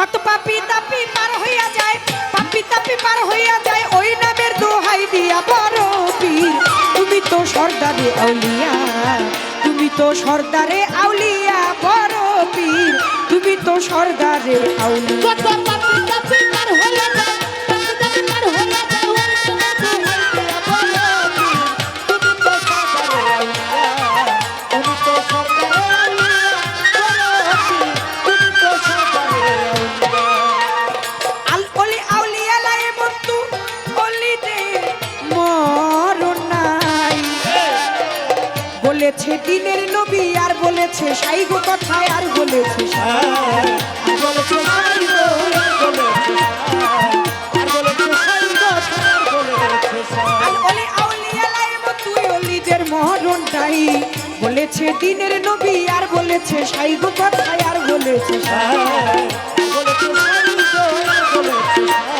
কত পাপি তাপি পার হইয়া যায়, পাপি তাপি পার হইয়া যায়, ওই নামের দোহাই দিয়া বড় পীর। তুমি তো সর্দারে আউলিয়া, তুমি তো সর্দারে আউলিয়া বড় পীর। তুমি তো সর্দারে আউলিয়া। বলেছে দিনের নবী আর বলেছে সাইগো কথায় আর বলেছে বলেছে দিনের নবী আর বলেছে সাইগো কথায় আর বলেছে বলেছে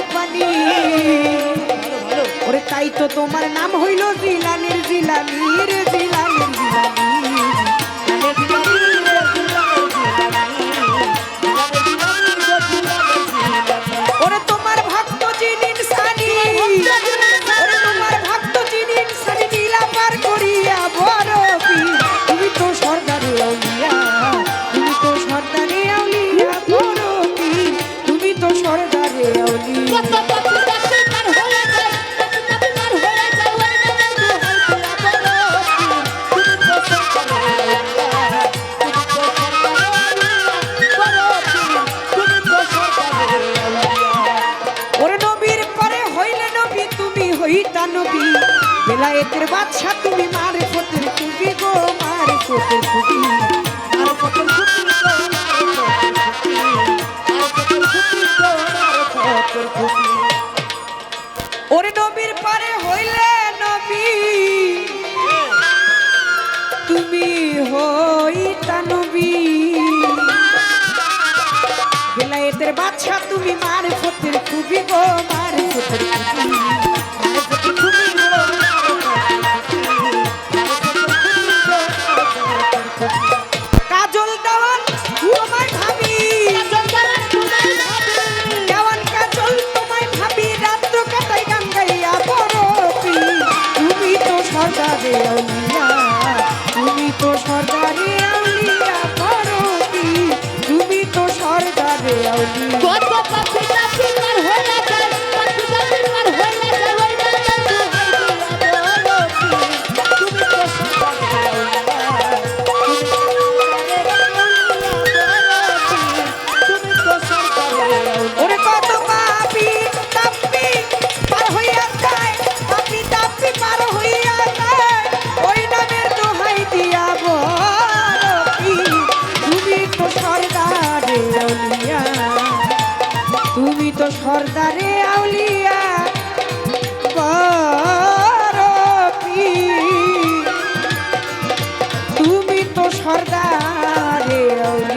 কোম্পানি ওরে তাই তো তোমার নাম হইল জিলানির জিলানির জিলানির জিলানি ফতের বাদশা তুমি মারে ফতের খুবই গো মারে ফতের ওরে নবীর পারে হইলে নবী, তুমি হইতা নবী। বেলায়েতের বাচ্চা তুমি মারে ফতের খুবই Gostosa সর্দারে আউলিয়া তুমি তো সর্দারে আউলিয়া।